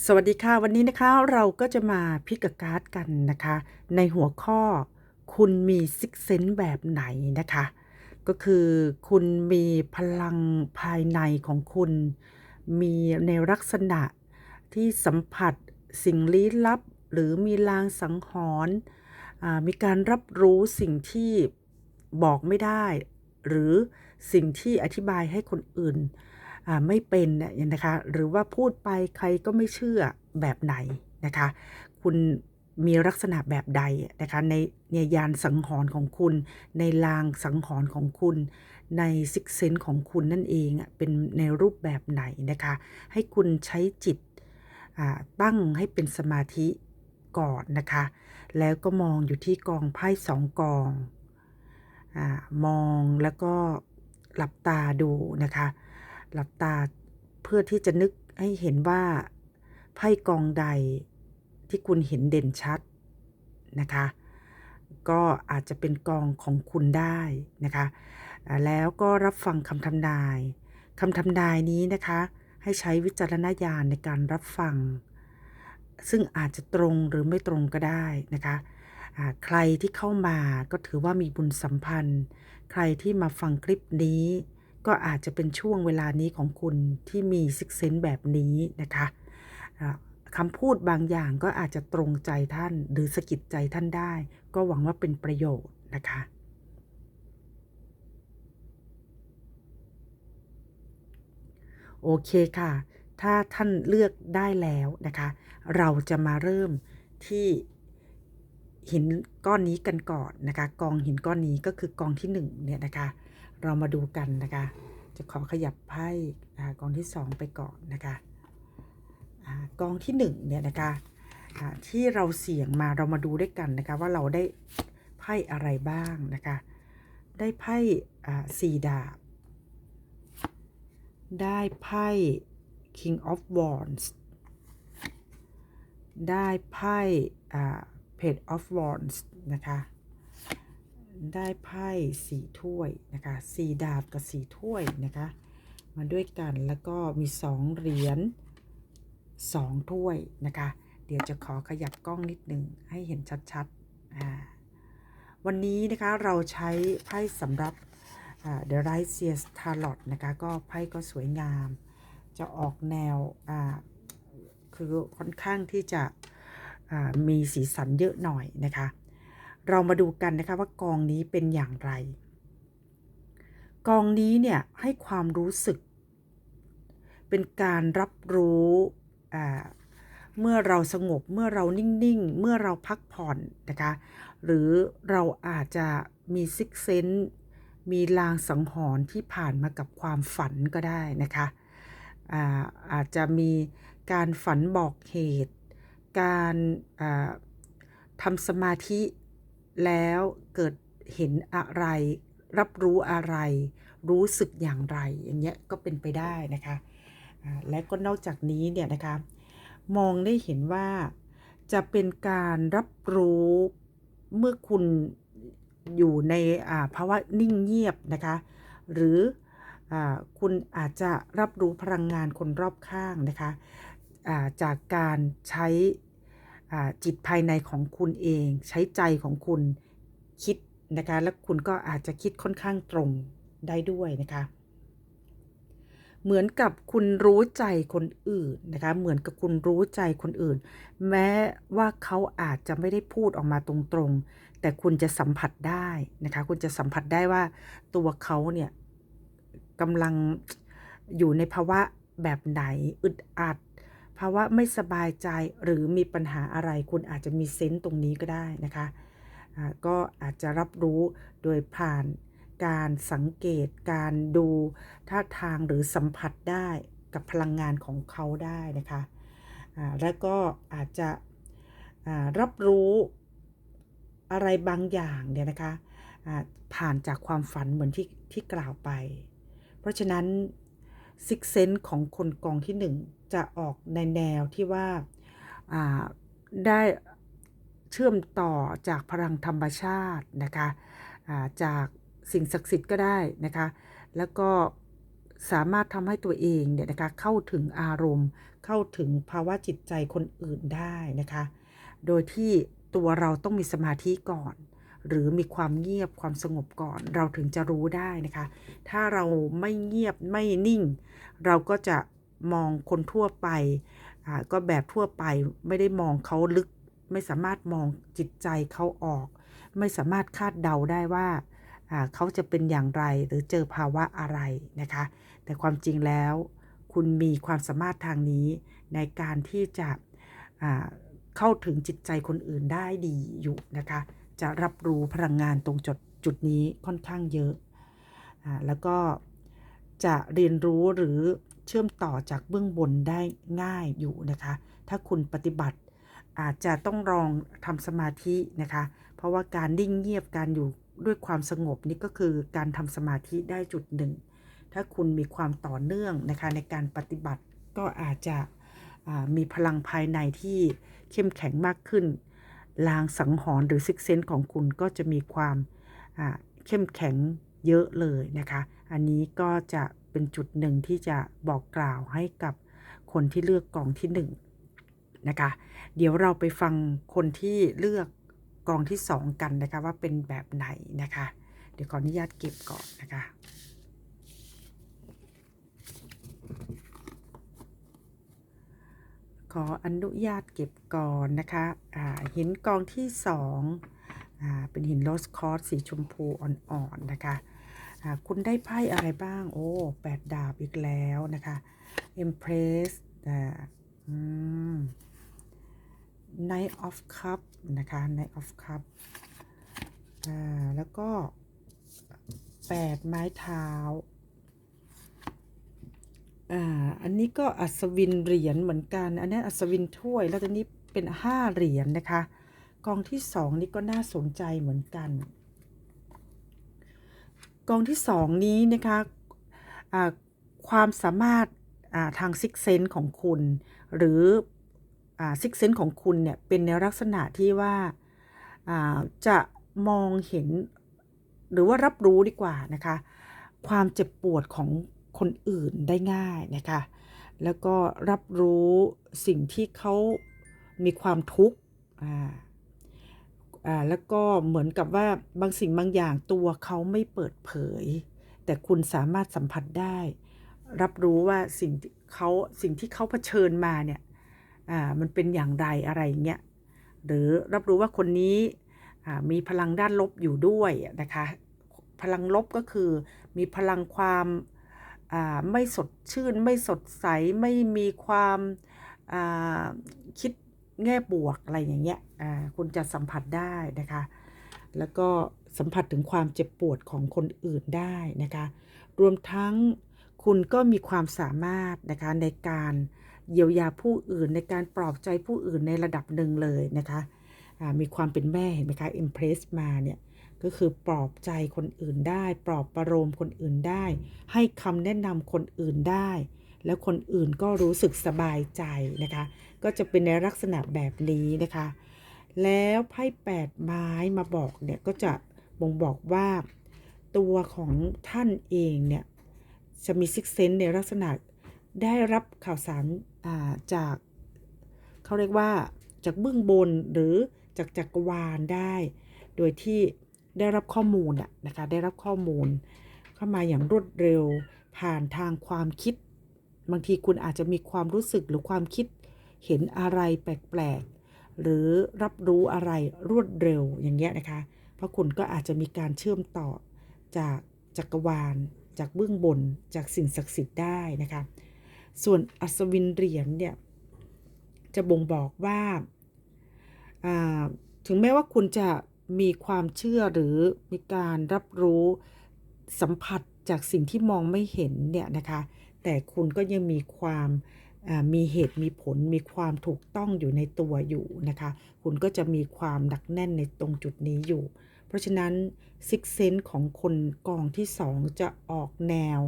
สวัสดีค่ะวันนี้นะคะเราก็จะมาพิกการ์ดกันนะคะ ในหัวข้อคุณมีซิกเซนแบบไหนนะคะ ก็คือคุณมีพลังภายในของคุณ มีในลักษณะที่สัมผัสสิ่งลี้ลับ หรือมีลางสังหรณ์มีการรับรู้สิ่งที่บอกไม่ได้ หรือสิ่งที่อธิบายให้คนอื่น ไม่เป็นเนี่ยนะคะหรือว่าพูดไปใครก็ไม่เชื่อแบบไหนนะคะคุณมีลักษณะแบบใดนะคะในในยานสังหรณ์ของคุณ ในลางสังหรณ์ของคุณ ในซิกเซนของคุณนั่นเองอะเป็นในรูปแบบไหนนะคะให้คุณใช้จิตตั้งให้เป็นสมาธิก่อนนะคะ แล้วก็มองอยู่ที่กองไพ่สองกองอมองแล้วก็หลับตาดูนะคะ หลับตาเพื่อที่จะนึกให้เห็นว่าไพ่กองใดที่คุณเห็นเด่นชัดนะคะ ก็อาจจะเป็นกองของคุณได้นะคะ แล้วก็รับฟังคำทำนายคำทำนายนี้นะคะ ให้ใช้วิจารณญาณในการรับฟัง ซึ่งอาจจะตรงหรือไม่ตรงก็ได้นะคะใครที่เข้ามาก็ถือว่ามีบุญสัมพันธ์ ใครที่มาฟังคลิปนี้ ก็อาจจะเป็นช่วงเวลานี้ของคุณที่มีซิกเซนแบบนี้นะคะคำพูดบางอย่างก็อาจจะตรงใจท่านหรือสะกิดใจท่านได้ ก็หวังว่าเป็นประโยชน์นะคะโอเคค่ะ ถ้าท่านเลือกได้แล้วนะคะ เราจะมาเริ่มที่หินก้อนนี้กันก่อนนะคะ กองหินก้อนนี้ก็คือกองที่หนึ่งเนี่ยนะคะ เรามาดูกันนะคะ จะขอขยับไพ่กองที่สองไปก่อนนะคะกองที่หนึ่งเนี่ยนะคะที่เราเสี่ยงมาเรามาดูด้วยกันนะคะ ว่าเราได้ไพ่อะไรบ้างนะคะ ได้ไพ่สี่ดาบ ได้ไพ่ King of Wands ได้ไพ่ Page of Wands นะคะ ได้ไพ่สี่ถ้วยนะคะสี่ดาบกับสี่ถ้วยนะคะมาด้วยกันแล้วก็มีสองเหรียญสองถ้วยนะคะ เดี๋ยวจะขอขยับกล้องนิดหนึ่งให้เห็นชัดๆอ่าวันนี้นะคะเราใช้ไพ่สำหรับ The Righteous Tarot นะคะก็ไพ่ก็สวยงาม จะออกแนวอ่าคือค่อนข้างที่จะมีสีสันเยอะหน่อยนะคะ เรามาดูกันนะคะว่ากองนี้เป็นอย่างไร กองนี้เนี่ยให้ความรู้สึก เป็นการรับรู้เมื่อเราสงบเมื่อเรานิ่งๆ เมื่อเราพักผ่อนนะคะ หรือเราอาจจะมีซิกเซนมีลางสังหรณ์ที่ผ่านมากับความฝันก็ได้นะคะอาอาจจะมีการฝันบอกเหตุ การาทำสมาธิ แล้วเกิดเห็นอะไร รับรู้อะไร รู้สึกอย่างไร อย่างเงี้ยก็เป็นไปได้นะคะและก็นอกจากนี้เนี่ยนะคะมองได้เห็นว่าจะเป็นการรับรู้เมื่อคุณอยู่ในภาวะนิ่งเงียบนะคะหรืออคุณอาจจะรับรู้พลังงานคนรอบข้างนะคะจากการใช้ จิตภายในของคุณเอง ใช้ใจของคุณคิดนะคะ แล้วคุณก็อาจจะคิดค่อนข้างตรงได้ด้วยนะคะ เหมือนกับคุณรู้ใจคนอื่นนะคะ เหมือนกับคุณรู้ใจคนอื่น แม้ว่าเขาอาจจะไม่ได้พูดออกมาตรงๆ แต่คุณจะสัมผัสได้นะคะ คุณจะสัมผัสได้ว่าตัวเขาเนี่ยกำลังอยู่ในภาวะแบบไหนอึดอัด ภาวะไม่สบายใจหรือมีปัญหาอะไร คุณอาจจะมีเซนต์ตรงนี้ก็ได้นะคะอ่าก็อาจจะรับรู้โดยผ่านการสังเกตการดูท่าทางหรือสัมผัสได้กับพลังงานของเขาได้นะคะอ่าแล้วก็อาจจะรับรู้อะไรบางอย่างเนี่ยนะคะผ่านจากความฝันเหมือนที่ที่กล่าวไป เพราะฉะนั้น ซิกเซนของคนกองที่หนึ่งจะออกในแนวที่ว่าาได้เชื่อมต่อจากพลังธรรมชาตินะคะาจากสิ่งศักดิ์สิทธิ์ก็ได้นะคะ แล้วก็สามารถทำให้ตัวเองเนี่ยนะคะเข้าถึงอารมณ์ เข้าถึงภาวะจิตใจคนอื่นได้นะคะ โดยที่ตัวเราต้องมีสมาธิก่อน หรือมีความเงียบความสงบก่อน เราถึงจะรู้ได้นะคะ ถ้าเราไม่เงียบไม่นิ่ง เราก็จะมองคนทั่วไปก็แบบทั่วไปไม่ได้มองเขาลึก ไม่สามารถมองจิตใจเขาออก ไม่สามารถคาดเดาได้ว่าเขาจะเป็นอย่างไรหรือเจอภาวะอะไรนะคะ แต่ความจริงแล้ว คุณมีความสามารถทางนี้ในการที่จะเข้าถึงจิตใจคนอื่นได้ดีอยู่นะคะ จะรับรู้พลังงานตรงจุดจุดนี้ค่อนข้างเยอะอ่าแล้วก็จะเรียนรู้หรือเชื่อมต่อจากเบื้องบนได้ง่ายอยู่นะคะ ถ้าคุณปฏิบัติอาจจะต้องลองทำสมาธินะคะ เพราะว่าการนิ่งเงียบการอยู่ด้วยความสงบนี่ก็คือการทำสมาธิได้จุดหนึ่ง ถ้าคุณมีความต่อเนื่องนะคะในการปฏิบัติก็อาจจะมีพลังภายในที่เข้มแข็งมากขึ้น ลางสังหรณ์หรือซิกเซนของคุณก็จะมีความเข้มแข็งเยอะเลยนะคะ อันนี้ก็จะเป็นจุดหนึ่งที่จะบอกกล่าวให้กับคนที่เลือกกองที่หนึ่งนะคะ เดี๋ยวเราไปฟังคนที่เลือกกองที่สองกันนะคะว่าเป็นแบบไหนนะคะ เดี๋ยวขออนุญาตเก็บก่อนนะคะ ขออนุญาตเก็บก่อนนะคะอ่าหินกองที่สองอ่าเป็นหินโรสคอร์สสีชมพูอ่อนๆนะคะอ่าคุณได้ไพ่อะไรบ้าง โอ้แปดดาบอีกแล้วนะคะ Empress อ่าอืม Knight of Cup นะคะ Knight of Cup อ่า แล้วก็แปดไม้เท้า อ่าอันนี้ก็อัศวินเหรียญเหมือนกัน อันนี้อัศวินถ้วย แล้วตัวนี้เป็นห้าเหรียญนะคะ กองที่สองนี่ก็น่าสนใจเหมือนกัน กองที่สองนี้นะคะอ่าความสามารถทางซิกเซนของคุณ หรือซิกเซนของคุณเนี่ยเป็นในลักษณะที่ว่าจะมองเห็นหรือว่ารับรู้ดีกว่านะคะ ความเจ็บปวดของ คนอื่นได้ง่ายนะคะ แล้วก็รับรู้สิ่งที่เขามีความทุกข์อ่าอ่าแล้วก็เหมือนกับว่าบางสิ่งบางอย่างตัวเขาไม่เปิดเผย แต่คุณสามารถสัมผัสได้ รับรู้ว่าสิ่งเขาสิ่งที่เขาเผชิญมาเนี่ยอ่ามันเป็นอย่างไรอะไรเงี้ยหรือรับรู้ว่าคนนี้อ่ามีพลังด้านลบอยู่ด้วยนะคะ พลังลบก็คือมีพลังความ ไม่สดชื่น ไม่สดใส ไม่มีความคิดแง่บวกอะไรอย่างเงี้ยคุณจะสัมผัสได้นะคะ แล้วก็สัมผัสถึงความเจ็บปวดของคนอื่นได้นะคะ รวมทั้งคุณก็มีความสามารถนะคะในการเยียวยาผู้อื่นในการปลอบใจผู้อื่นในระดับหนึ่งเลยนะคะ มีความเป็นแม่เห็นไหมคะ impress มาเนี่ย ก็คือปลอบใจคนอื่นได้ ปลอบประโลมคนอื่นได้ ให้คำแนะนำคนอื่นได้ แล้วคนอื่นก็รู้สึกสบายใจนะคะ ก็จะเป็นในลักษณะแบบนี้นะคะ แล้วไพ่แปดไม้มาบอกเนี่ยก็จะบ่งบอกว่า ตัวของท่านเองเนี่ยจะมีซิกเซนในลักษณะได้รับข่าวสารอ่าจากเขาเรียกว่าจากเบื้องบนหรือจากจักรวาลได้ โดยที่ ได้รับข้อมูลอะนะคะ ได้รับข้อมูล เข้ามาอย่างรวดเร็ว ผ่านทางความคิด บางทีคุณอาจจะมีความรู้สึกหรือความคิดเห็นอะไรแปลกๆ หรือรับรู้อะไรรวดเร็วอย่างเงี้ยนะคะ เพราะคุณก็อาจจะมีการเชื่อมต่อจากจักรวาล จากเบื้องบน จากสิ่งศักดิ์สิทธิ์ได้นะคะ ส่วนอัศวินเหรียญเนี่ยจะบ่งบอกว่าถึงแม้ว่าคุณจะ มีความเชื่อหรือมีการรับรู้สัมผัสจากสิ่งที่มองไม่เห็นเนี่ยนะคะ แต่คุณก็ยังมีความมีเหตุมีผลมีความถูกต้องอยู่ในตัวอยู่นะคะ คุณก็จะมีความหนักแน่นในตรงจุดนี้อยู่ เพราะฉะนั้นซิกเซนของคนกองที่สองจะออกแนว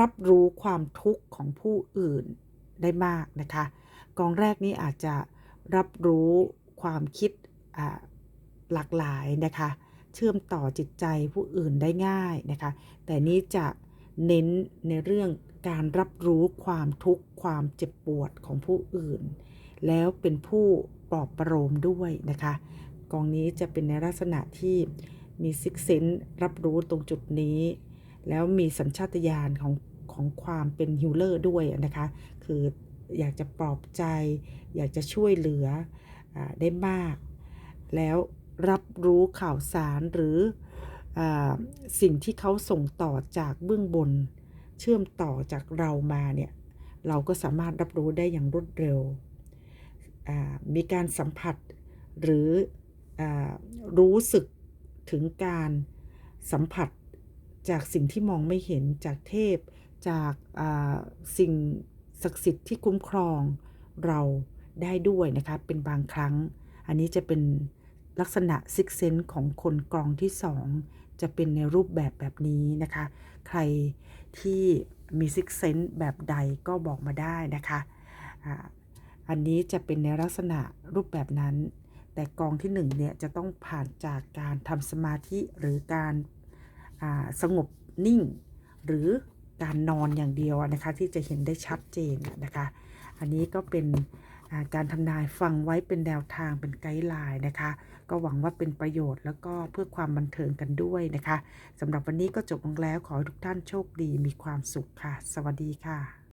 รับรู้ความทุกข์ของผู้อื่นได้มากนะคะ กองแรกนี้อาจจะรับรู้ความคิด หลากหลายนะคะ เชื่อมต่อจิตใจผู้อื่นได้ง่ายนะคะ แต่นี้จะเน้นในเรื่องการรับรู้ความทุกข์ความเจ็บปวดของผู้อื่น แล้วเป็นผู้ปลอบประโลมด้วยนะคะ กองนี้จะเป็นในลักษณะที่มีซิกเซนรับรู้ตรงจุดนี้ แล้วมีสัญชาตญาณของของความเป็นฮิลเลอร์ด้วยนะคะ คืออยากจะปลอบใจ อยากจะช่วยเหลืออได้มาก แล้ว รับรู้ข่าวสารหรืออสิ่งที่เขาส่งต่อจากเบื้องบน เชื่อมต่อจากเรามาเนี่ยเราก็สามารถรับรู้ได้อย่างรวดเร็ว มีการสัมผัสหรืออรู้สึกถึงการสัมผัสจากสิ่งที่มองไม่เห็นจากเทพ จากาสิ่งศักดิ์สิทธิ์ที่คุ้มครองเราได้ด้วยนะคะ เป็นบางครั้ง อันนี้จะเป็น ลักษณะซิกเซนของคนกรองที่ 2 จะเป็นในรูปแบบแบบนี้นะคะ ใครที่มีซิกเซนแบบใดก็บอกมาได้นะคะอันนี้จะเป็นในลักษณะรูปแบบนั้น แต่กองที่1เนี่ยจะต้องผ่านจากการทำสมาธิหรือการาสงบนิ่ง หรือการนอนอย่างเดียวนะคะ ที่จะเห็นได้ชัดเจนนะคะ อันนี้ก็เป็น การทำนายฟังไว้เป็นแนวทางเป็นไกด์ไลน์นะคะ ก็หวังว่าเป็นประโยชน์แล้วก็เพื่อความบันเทิงกันด้วยนะคะสำหรับวันนี้ก็จบลงแล้วขอให้ทุกท่านโชคดีมีความสุขค่ะ สวัสดีค่ะ